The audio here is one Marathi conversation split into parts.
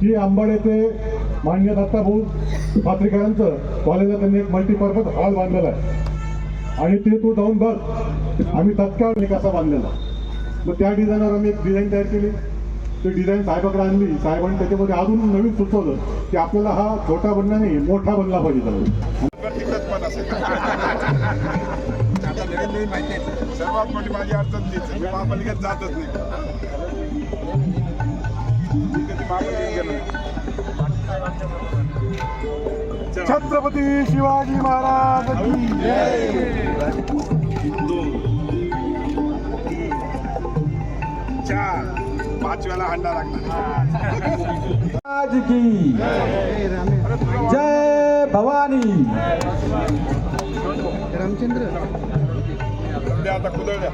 की आंबाड येथे मान्य दत्ताभाऊ पात्रिकारांचं कॉलेजला त्यांनी एक मल्टीपर्पज हॉल बांधलेला आहे. आणि ते तू जाऊन बघ आम्ही तत्काळ निकासा बांधलेला मग त्या डिझाईनवर आम्ही एक डिझाईन तयार केली. ते डिझाईन साहेबाकडे आणली. साहेबांनी त्याच्यामध्ये अजून नवीन सुचवलं की आपल्याला हा छोटा बनला नाही मोठा बनला पाहिजे त्याला. सर्वात मोठी माझी अडचण तीच महापालिकेत जातच नाही. छत्रपती शिवाजी महाराज की चार पाचव्याला हंडा लागला की जय भवानी. द्या आता कुदळल्या.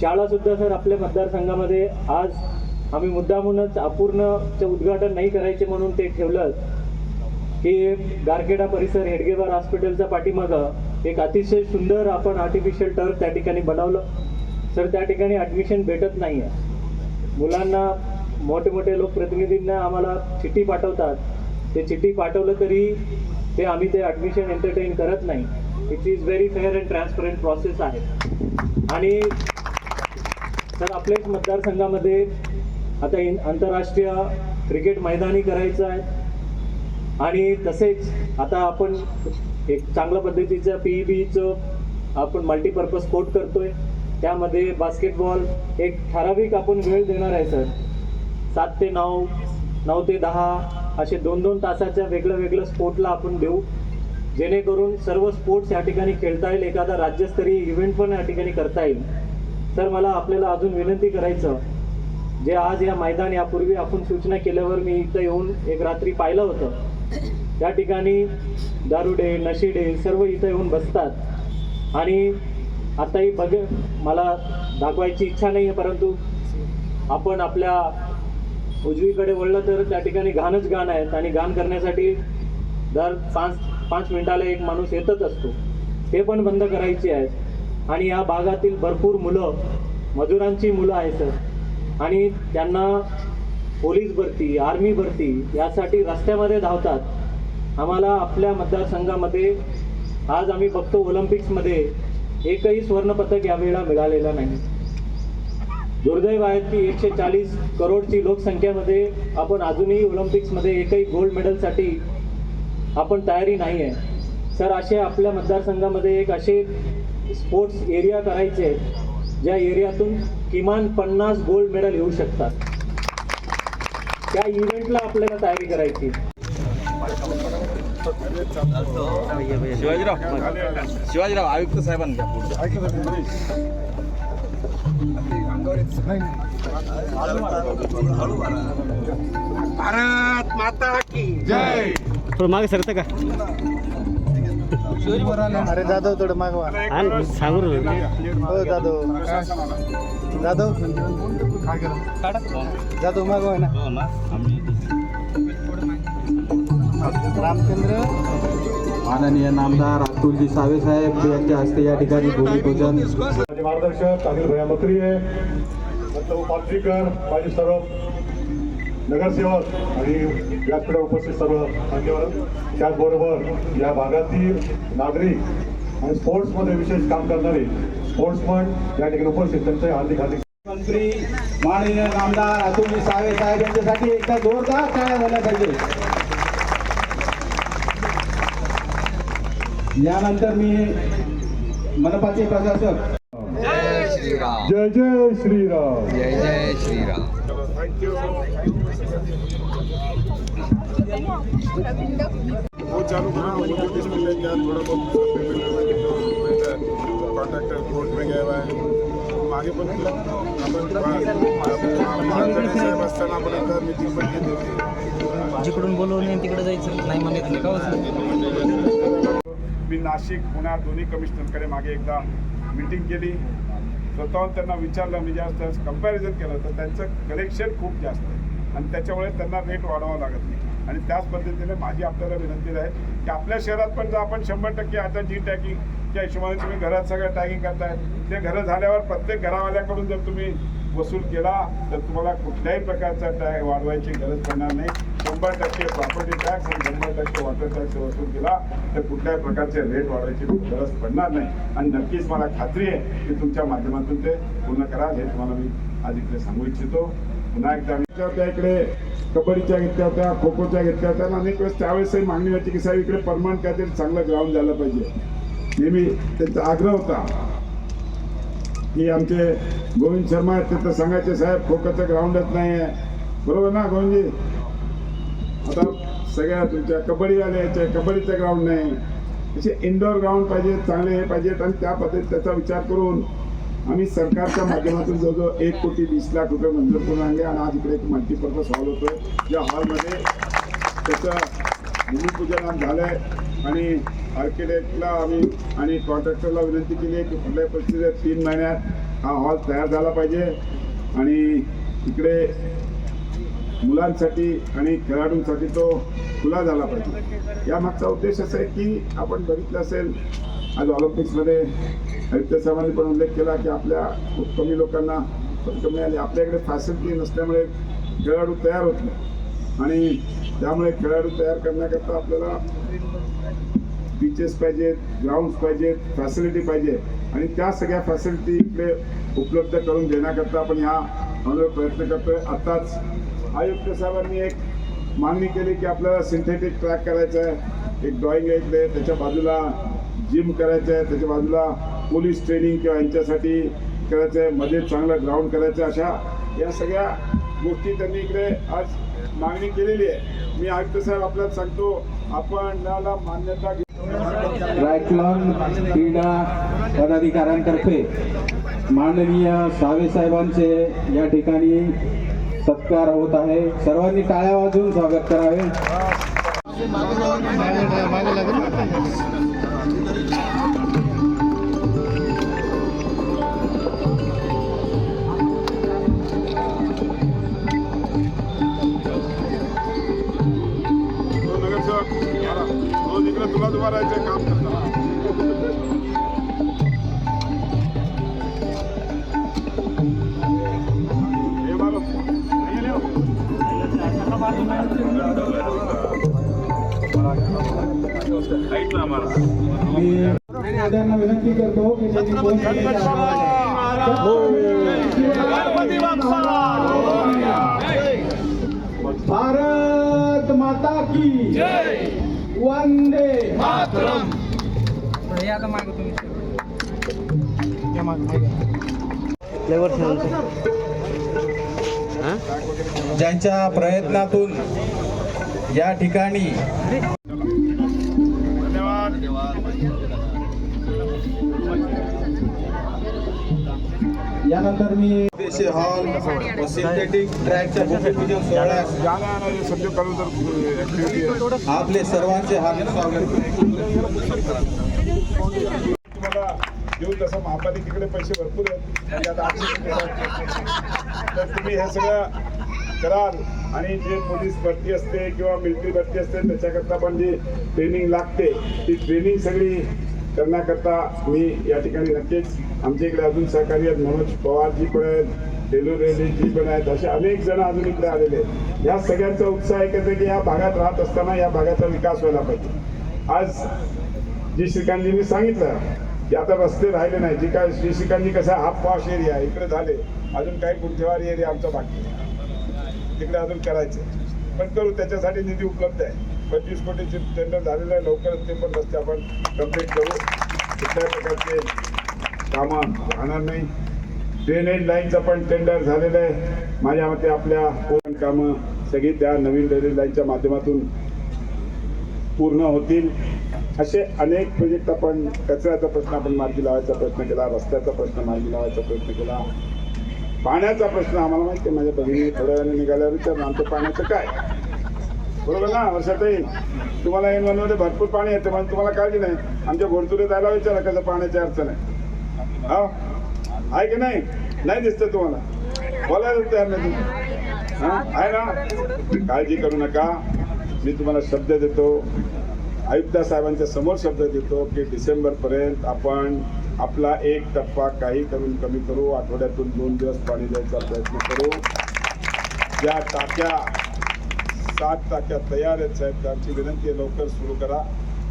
शाळा सुद्धा सर आपल्या मतदारसंघामध्ये आज आम्ही मुद्दामूनच अपूर्णचं उद्घाटन नाही करायचे म्हणून ते ठेवलं. की गारखेडा परिसर हेडगेवार हॉस्पिटलच्या पाठीमागं एक अतिशय सुंदर आपण आर्टिफिशियल टर्फ त्या ठिकाणी बनवलं. तर त्या ठिकाणी ॲडमिशन भेटत नाही आहे मुलांना मोठे मोठे लोकप्रतिनिधींना आम्हाला चिठ्ठी पाठवतात. ते चिठ्ठी पाठवलं तरी ते आम्ही ते ॲडमिशन एंटरटेन करत नाही. It is very fair and transparent process आहे. आणि तर आपल्याच मतदारसंघामध्ये आता इन आंतरराष्ट्रीय क्रिकेट मैदानी करायचं आहे. आणि तसेच आता आपण एक चांगल्या पद्धतीचं पी ई बीचं आपण मल्टीपर्पज कोर्ट करतोय. त्यामध्ये बास्केटबॉल एक ठराविक आपण वेळ देणार आहे सर सात ते नऊ नऊ ते दहा असे दोन दोन तासाच्या वेगळं वेगळं स्पोर्टला आपण देऊ. जेणेकरून सर्व स्पोर्ट्स या ठिकाणी खेळता येईल एखादा राज्यस्तरीय इव्हेंट पण या ठिकाणी करता येईल. सर मला आपल्याला अजून विनंती करायचं जे आज या मैदान यापूर्वी आपण सूचना केल्यावर मी इथं येऊन एक रात्री पाहिलं होतं. त्या ठिकाणी दारुडे नशिडे सर्व इथं येऊन बसतात. आणि आताही बघ मला दाखवायची इच्छा नाही आहे परंतु आपण आपल्या उजवीकडे वळलं तर त्या ठिकाणी घाणच घाण आहेत आणि घाण करण्यासाठी दर पाच पाच मिनिटाला एक माणूस येतच असतो. ते पण बंद करायचे आहेत आणि या भागातील भरपूर मुलं मजुरांची मुलं आहेत सर. आणि त्यांना पोलीस भरती आर्मी भरती यासाठी रस्त्यामध्ये धावतात. आम्हाला आपल्या मतदारसंघामध्ये आज आम्ही बघतो ऑलिम्पिक्समध्ये एकही सुवर्णपदक यावेळेला मिळालेलं नाही. दुर्दैव आहे की एकशे चाळीस करोडची लोकसंख्येमध्ये आपण अजूनही ऑलिम्पिक्समध्ये एकही गोल्ड मेडलसाठी आपण तयारी नाही आहे सर असे आपल्या मतदारसंघामध्ये एक असे स्पोर्ट्स एरिया करायचे ज्या एरियातून किमान पन्नास गोल्ड मेडल येऊ शकतात. त्या इव्हेंटला आपल्याला तयारी करायची. शिवाजीराव शिवाजीराव आयुक्त साहेबांना भारत माता की जय. मागे सरतं का? अरे जाधव थोडं मागवा आणि सांगू. हो जाधव. जाधव? जाधव मागवा ना. रामचंद्र. माननीय नामदार अतुलजी सावे साहेब यांच्या हस्ते या ठिकाणी भूमिपूजन माझे मार्गदर्शक अनिल भैया मत्री आहे नंतर पात्रीकर माझे सर्व नगरसेवक आणि व्यासपीठावर उपस्थित सर्व मान्यवर. त्याचबरोबर या भागातील नागरिक आणि स्पोर्ट्समध्ये विशेष काम करणारे स्पोर्ट्समन या ठिकाणी उपस्थित त्यांचे हार्दिक हार्दिक मंत्री माननीय नामदार अतुलजी सावे साहेब यांच्यासाठी एकदा जोरदार टाळ्या झाल्या पाहिजे. यानंतर मी मनपाचे प्रशासक. जय जय श्रीराम. थँक्यू वो चालू करो मुझे किस मिल गया थोड़ा बहुत कॉन्ट्रॅक्टर कोर्ट में गया हुआ है मागे पण आपण मार्केट साहेब असताना आपण आता मीटिंग पण घेतली होती जिकडून बोलवणे तिकडे जायचं नाही. म्हणायचं नाही का? मी नाशिक पुण्यात दोन्ही कमिशनरकडे मागे एकदा मीटिंग केली. स्वतःहून त्यांना विचारलं मी जास्त कंपॅरिझन केलं तर त्यांचं कलेक्शन खूप जास्त आहे. आणि त्याच्यामुळे त्यांना रेट वाढवावं लागत नाही. आणि त्याच पद्धतीने माझी आपल्याला विनंती आहे की आपल्या शहरात पण जर आपण शंभर टक्के आता जी टॅगिंगच्या हिशोबाने तुम्ही घरात सगळं टॅगिंग करताय ते घरं झाल्यावर प्रत्येक घरावाल्याकडून जर तुम्ही वसूल केला तर तुम्हाला कुठल्याही प्रकारचा टॅग वाढवायची गरज पडणार नाही. शंभर टक्के प्रॉपर्टी टॅक्स आणि शंभर टक्के वॉटर टॅक्स वसूल केला तर कुठल्याही प्रकारचे रेट वाढवायची गरज पडणार नाही. आणि नक्कीच मला खात्री आहे की तुमच्या माध्यमातून ते पूर्ण कराल हे तुम्हाला मी आज इकडे सांगू इच्छितो. पुन्हा एकदा आम्ही इकडे कबड्डीच्या घेतल्या होत्या खो खोच्या घेतल्या होत्या आणि अनेक वेळेस त्यावेळेसही मागणी होती की साहेब इकडे परमनंट काहीतरी चांगलं ग्राउंड झालं पाहिजे. नेहमी त्यांचा आग्रह होता. की आमचे गोविंद शर्मा आहेत ते तर सांगायचे साहेब खोकाचं ग्राउंडच नाही आहे बरोबर ना गोविंदजी? आता सगळ्या तुमच्या कबड्डी याचे कबड्डीचं ग्राउंड नाही. असे इंडोर ग्राउंड पाहिजे चांगले हे पाहिजेत आणि त्या पद्धतीत त्याचा विचार करून आम्ही सरकारच्या माध्यमातून जवळजवळ एक कोटी वीस लाख रुपये मंजूर करून आणले आणि आज इकडे एक मल्टीपर्पज हॉल होतो या हॉलमध्ये त्याचं भूमिपूजन झालं झालंय आणि आर्किटेक्टला आम्ही आणि कॉन्ट्रॅक्टरला विनंती केली आहे की कुठल्याही परिस्थितीत तीन महिन्यात हा हॉल तयार झाला पाहिजे. आणि इकडे मुलांसाठी आणि खेळाडूंसाठी तो खुला झाला पाहिजे. यामागचा उद्देश असा आहे की आपण बघितलं असेल आज ऑलिम्पिक्समध्ये आदित्य साहेबांनी पण उल्लेख केला की आपल्या खूप कमी लोकांना पदकं मिळाली आपल्याकडे फॅसिलिटी नसल्यामुळे खेळाडू तयार होत नाही. आणि त्यामुळे खेळाडू तयार करण्याकरता आपल्याला बीचेस पाहिजेत ग्राउंड्स पाहिजेत फॅसिलिटी पाहिजे. आणि त्या सगळ्या फॅसिलिटी इकडे उपलब्ध करून देण्याकरता आपण ह्या प्रयत्न करतोय. आत्ताच आयुक्त साहेबांनी एक मागणी केली की आपल्याला सिंथेटिक ट्रॅक करायचा आहे एक ड्रॉइंग आहे त्याच्या बाजूला जिम करायचं आहे त्याच्या बाजूला पोलीस ट्रेनिंग किंवा यांच्यासाठी करायचं आहे मध्ये चांगलं ग्राउंड करायचं आहे. अशा या सगळ्या गोष्टी त्यांनी इकडे आज मागणी केलेली आहे मी आयुक्त साहेब आपल्याला सांगतो आपण त्याला मान्यता घे रायक्लॉन क्रीडा पदाधिकाऱ्यांतर्फे माननीय सावे साहेबांचे या ठिकाणी सत्कार होत आहे. सर्वांनी टाळ्या वाजवून स्वागत करावे. मी दादांना विनंती करतो की त्यांनी दोन मिनिटे भारत माता की वंदे पुढे या आता मागं तुम्ही फ्लेवर ठेवलं ज्यांच्या प्रयत्नातून या ठिकाणी यानंतर मी हॉल व सिंथेटिक ट्रॅकच्या भूमिपूजन सोहळ्यास आपले सर्वांचे हार्दिक स्वागत. देऊ तसं महापालिकेकडे पैसे भरपूर आहेत. तर तुम्ही हे सगळं कराल. आणि जे पोलीस भरती असते किंवा मिलिटरी भरती असते त्याच्याकरता पण जी ट्रेनिंग लागते ती ट्रेनिंग सगळी करण्याकरता मी या ठिकाणी नक्कीच आमच्या इकडे अजून सहकारी आहेत. मनोज पवारजी पण आहेत रेल्वे रेड्डीजी पण आहेत. असे अनेक जण अजून इकडे आलेले आहेत. या सगळ्यांचा उत्साह एकच आहे की या भागात राहत असताना या भागाचा विकास व्हायला पाहिजे. आज जी श्रीकांतजींनी सांगितलं आता रस्ते राहिले नाही जी काय शिक्षिकांनी कसं हाफ हा पॉश एरिया इकडे झाले अजून काही गुंठेवारी एरिया आमचा बाकी तिकडे अजून करायचं. पण करू त्याच्यासाठी निधी उपलब्ध आहे. पंचवीस कोटीचे टेंडर झालेलं आहे लवकरच ते पण रस्ते आपण कंप्लीट करू. कुठल्याही प्रकारचे कामं राहणार नाही. ड्रेनेज लाईनचं पण टेंडर झालेलं आहे. माझ्या मते आपल्या पूर्ण कामं सगळी त्या नवीन ड्रेनेज लाईनच्या माध्यमातून पूर्ण होतील. असे अनेक प्रोजेक्ट आपण कचऱ्याचा प्रश्न आपण मार्गी लावायचा प्रयत्न केला रस्त्याचा प्रश्न मार्गी लावायचा प्रयत्न केला पाण्याचा प्रश्न आम्हाला माहिती आहे म्हणजे माझ्या बहिणी थोड्या वेळाने निघाल्यावर विचारलं आमचं पाण्याचं काय? बरोबर ना वर्षात येईल. तुम्हाला एन म्हणजे भरपूर पाणी येतं म्हणून तुम्हाला काळजी नाही. आमच्या घोडतुरे जायला विचारा कसं पाण्याची अडचण आहे? हा? आहे की नाही? नाही दिसतं तुम्हाला. बोलायला तयार नाही हां? आहे ना? काळजी करू नका. मी तुम्हाला शब्द देतो. आयुक्त साहेबांच्या समोर शब्द देतो की डिसेंबरपर्यंत आपण आपला एक टप्पा काही करून कमी करू आठवड्यातून दोन दिवस पाणी द्यायचा प्रयत्न करू. ज्या टाक्या सात टाक्या तयार आहेत साहेब त्यांची विनंती आहे लवकर सुरू करा.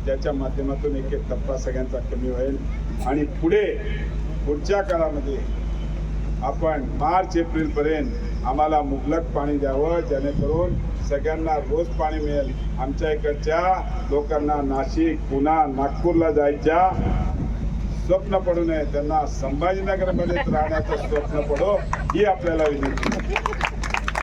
ज्याच्या माध्यमातून एक एक टप्पा सगळ्यांचा कमी होईल. आणि पुढे पुढच्या काळामध्ये आपण मार्च एप्रिलपर्यंत आम्हाला मुबलक पाणी द्यावं जेणेकरून सगळ्यांना रोज पाणी मिळेल. आमच्या इकडच्या लोकांना नाशिक पुणा नागपूरला जायच्या स्वप्न पडू नये. त्यांना संभाजीनगरमध्येच राहण्याचं स्वप्न पडो ही आपल्याला विनंती.